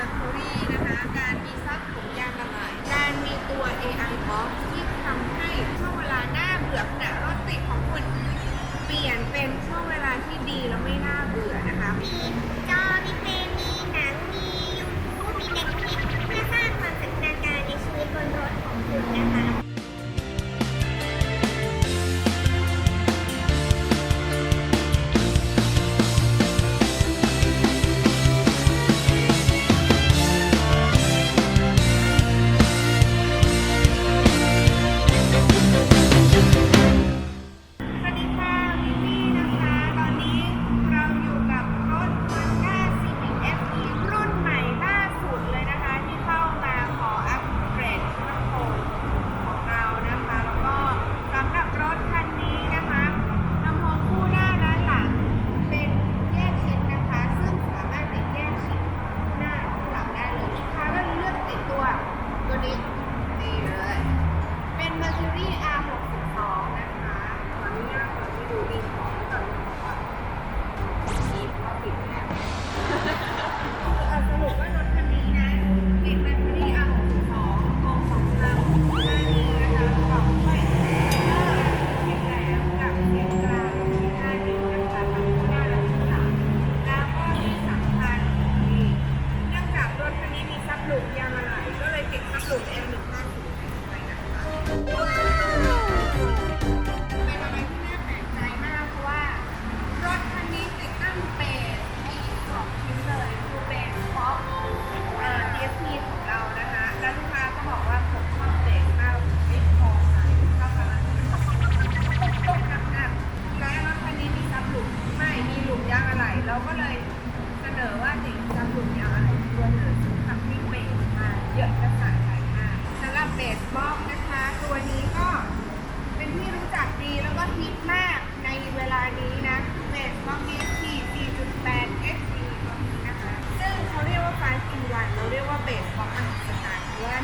Mercury นะคะ การมีซับถุงยางละลายการมีตัว AI Box ที่ทำให้ช่วงเวลาหน้าเบื่อขณะรถติดของคุณเปลี่ยนเป็นช่วงเวลาที่ดีและไม่น่าเบื่อ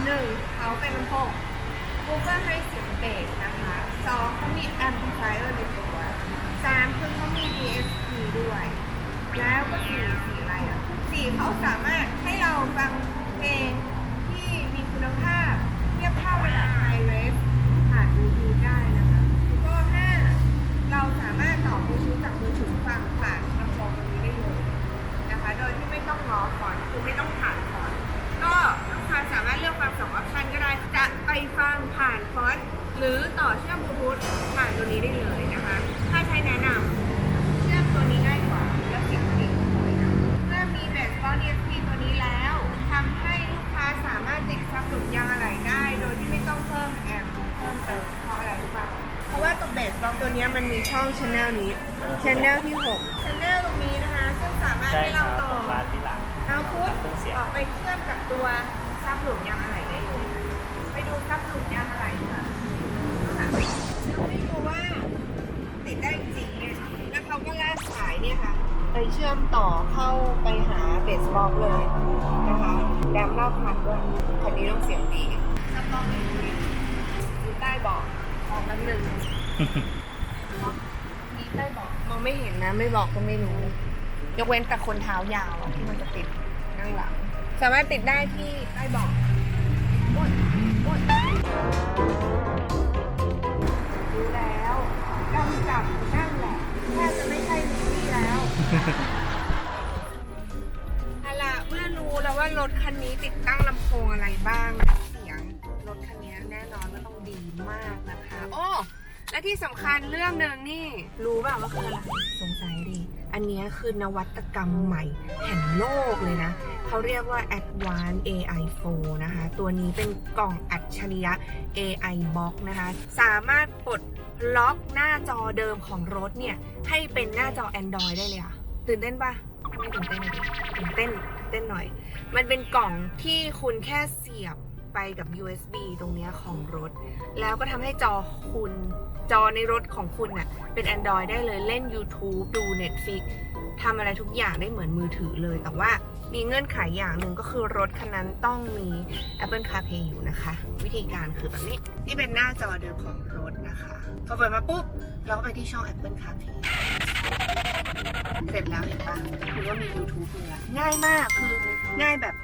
หนึ่งเขาเป็นลำโพงบูเฟอร์ให้เสียงเบสนะคะสองเขามีแอมพลิฟายเออร์ในตัวสามคือเขามี DSP ด้วย แล้วก็สี่สี่อะไรอะสี่เขาสามารถให้เราฟัง ฟังผ่านฟอนต์หรือต่อเชื่อมบลูทูธผ่านตัวนี้ได้เลยนะคะ ถ้าใช้แนะนำเชื่อมตัวนี้ง่ายกว่าและเสียงดีด้วยนะเมื่อมีเบสบอล ESP ตัวนี้แล้วทำให้ลูกค้าสามารถติดซับหลุมยางอะไหล่ได้ โดยที่ไม่ต้องเพิ่มแอมป์เพิ่มเติมเพราะอะไรรู้ป่ะเพราะว่าตัวเบสบอลตัวเนี้ยมันมีช่องช n นลนี้ช n นลที่6ช n นลตรงนี้นะคะซึ่งสามารถใช่ให้ครัเราบต่อของร้านที่หลังเอาพุทเครื่องเสียงออกไปเชื่อมกับตัวซับหลุม ไปหาเบสบอลเลยนะคะแรมเล่าพันด้วยคันนี้ต้องเสียงดีถ้าต้องมีอยู่ใต้เบาะมองนันหนึ่งมีใต้เบาะมองไม่เห็นนะไม่บอกก็ไม่รู้ ยกเว้นแต่คนเท้ายาวอที่มันจะติดนั่งหลังสามารถติดได้ที่ใต้เบาะ และที่สำคัญเรื่องหนึ่งนี่รู้ป่าว่าคืออะไรสงสัยดีอันนี้คือนวัตกรรมใหม่แห่งโลกเลยนะ เขาเรียกว่า Advanced AI 4 นะคะ ตัวนี้เป็นกล่องอัจฉริยะ AI Box นะคะ สามารถปลดล็อกหน้าจอเดิมของรถเนี่ย ให้เป็นหน้าจอ Android ได้เลยอะตื่นเต้นปะไม่ตื่นเต้นเลยตื่นเต้นตื่นเต้นหน่อย มันเป็นกล่องที่คุณแค่เสียบ ไปกับ USB ตรงนี้ของรถ แล้วก็ทำให้จอคุณจอในรถของคุณน่ะเป็น Android ได้เลยเล่น YouTube ดู Netflix ทำอะไรทุกอย่างได้เหมือนมือถือเลย แต่ว่ามีเงื่อนไขอย่างหนึ่งก็คือรถคันนั้นต้องมี Apple CarPlay อยู่นะคะ วิธีการคือแบบนี้นี่เป็นหน้าจอเดิมของรถนะคะพอเปิดมาปุ๊บ เราก็ไปที่ช่อง Apple CarPlay เสร็จแล้วเห็นปะคือว่ามี YouTube เลยง่ายมากคือง่ายแบบ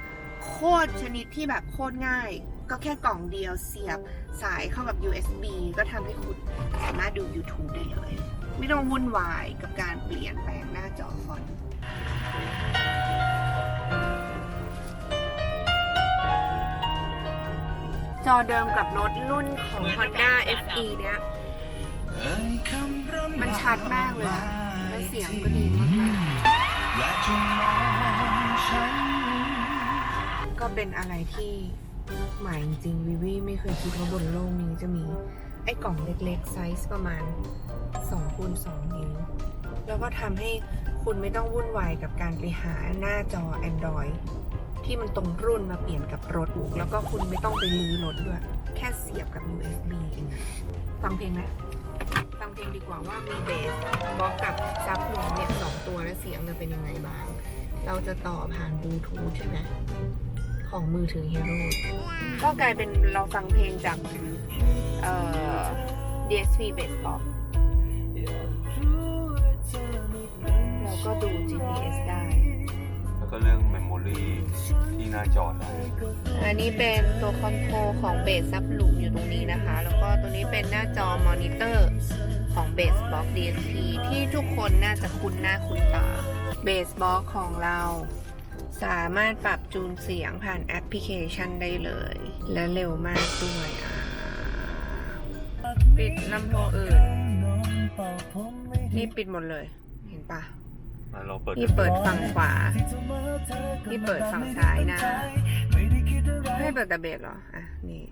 ตรชนิดที่แบบโคตรง่าย ก็แค่กล่องเดียวเสียบสายเข้ากับ USB ก็ทำให้คุณสามารถดู YouTube ได้เลย ไม่ต้องวุ่นวายกับการเปลี่ยนแปลงหน้าจอฟอนต์จอเดิมกับรถรุ่นของ Honda FE เนี้ยมันชัดมากเลยและเสียงก็ดีมากๆ ก็เป็นอะไรที่ใหม่จริงวิวีไม่เคยคิดว่าบนโลกนี้จะมี ไอ้กล่องเล็กๆไซส์ประมาณ2คูณ2นิ้วแล้วก็ทำให้คุณไม่ต้องวุ่นวายกับการไปหาหน้าจอ Android ที่มันตรงรุ่นมาเปลี่ยนกับรถแล้วก็คุณไม่ต้องไปรื้อรถด้วย แค่เสียบกับ USB เองฟังเพลงไหมฟังเพลงดีกว่าว่ามีเบสบอกกับซับหนึ่งเนี่ยสองตัวแล้วเสียงจะเป็นยังไงบ้าง เราจะต่อผ่านบลูทูธใช่ไหม ของมือถือฮีโร่ก็กลายเป็นเราฟังเพลงจากเอ่อ DSP Bass Box แล้วก็ดู GPS ได้ แล้วก็เรื่องเมมโมรีที่หน้าจอได้อันนี้เป็นตัวคอนโทรลของเบสซับลูมอยู่ตรงนี้นะคะ แล้วก็ตัวนี้เป็นหน้าจอมอนิเตอร์ของเบสบ็อก DSP ที่ทุกคนน่าจะคุ้นหน้าคุ้นตาเบสบ็อกของเรา สามารถปรับจูนเสียงผ่านแอปพลิเคชันได้เลย และเร็วมากด้วยอะปิดลำโพงอื่น นี่ปิดหมดเลย เห็นปะอะเราเปิดนี่เปิดฝั่งขวา นี่เปิดฝั่งซ้ายนะ ให้เปิดแต่เบสเหรอ อะ นี่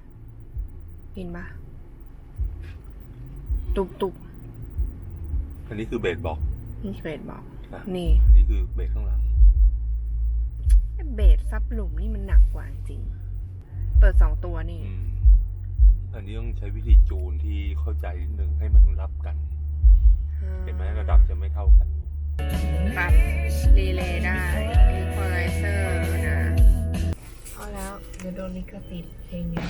ยินปะตุบตุบอันนี้คือเบสบอกนี่เบสบอกอะนี่ อันนี้คือเบสข้างหลัง เบสซับหลุมนี่มันหนักกว่าจริง เปิดสองตัวนี่ อืมอันนี้ต้องใช้วิธีจูนที่เข้าใจนิดนึงให้มันรับกัน เห็นไหมระดับจะไม่เท่ากัน ปรับรีเลย์ได้อีควอไลเซอร์นะเอาแล้วเดี๋ยวโดนลิขสิทธิ์เพลงนี้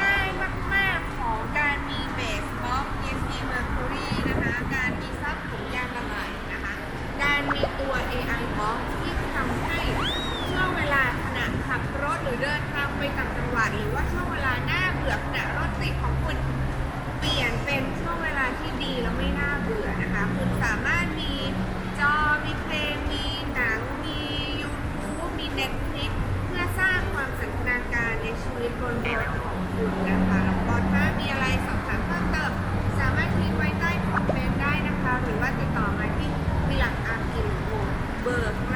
ง่ายมาก ๆ ของการมีเบสบ็อก ESP Mercury นะคะ ใ